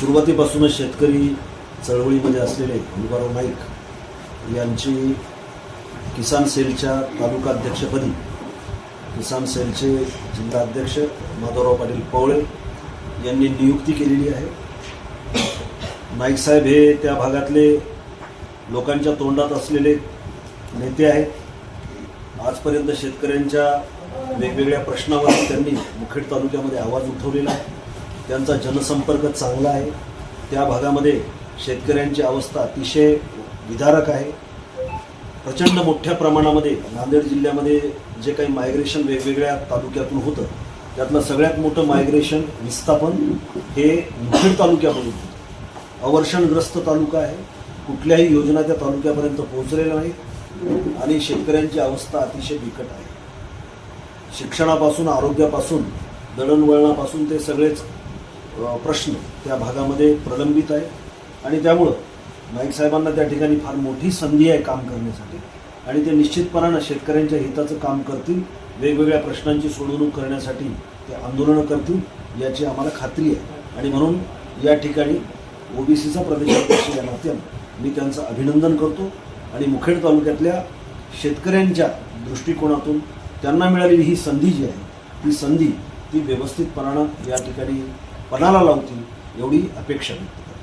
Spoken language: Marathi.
सुरुवातीपासूनच शेतकरी चळवळीमध्ये असलेले गुरुबाराव नाईक यांची किसान सेलच्या तालुका अध्यक्षपदी किसान सेलचे जिल्हा अध्यक्ष माधवराव पाटील पवळे यांनी नियुक्ती केलेली आहे. नाईक साहेब हे त्या भागातले लोकांच्या तोंडात असलेले नेते आहेत. आजपर्यंत शेतकऱ्यांच्या वेगवेगळ्या प्रश्नावर त्यांनी मुखेड तालुक्यामध्ये आवाज उठवलेला आहे. त्यांचा जनसंपर्क चांगला आहे. त्या भागामध्ये शेतकऱ्यांची अवस्था अतिशय विदारक आहे. प्रचंड मोठ्या प्रमाणामध्ये नांदेड जिल्ह्यामध्ये जे काही मायग्रेशन वेगवेगळ्या तालुक्यातून होतं त्यातलं सगळ्यात मोठं मायग्रेशन विस्थापन हे मुखेड तालुक्यामधून होतं. अवर्षणग्रस्त तालुका आहे. कुठल्याही योजना त्या तालुक्यापर्यंत पोहोचलेल्या नाहीत आणि शेतकऱ्यांची अवस्था अतिशय बिकट आहे. शिक्षणापासून आरोग्यापासून दळणवळणापासून ते सगळेच प्रश्न त्या भागामध्ये प्रलंबित आहे आणि त्यामुळं नाईक साहेबांना त्या ठिकाणी फार मोठी संधी आहे काम करण्यासाठी. आणि ते निश्चितपणानं शेतकऱ्यांच्या हिताचं काम करतील वेगवेगळ्या प्रश्नांची सोडवणूक करण्यासाठी ते आंदोलनं करतील याची आम्हाला खात्री आहे. आणि म्हणून या ठिकाणी ओबीसीचा प्रदेशाध्यक्ष या नात्यानं मी त्यांचं अभिनंदन करतो. आणि मुखेड तालुक्यातल्या शेतकऱ्यांच्या दृष्टिकोनातून त्यांना मिळालेली ही संधी जी आहे ती संधी ती व्यवस्थितपणानं या ठिकाणी पणाला लावतील एवढी अपेक्षा व्यक्त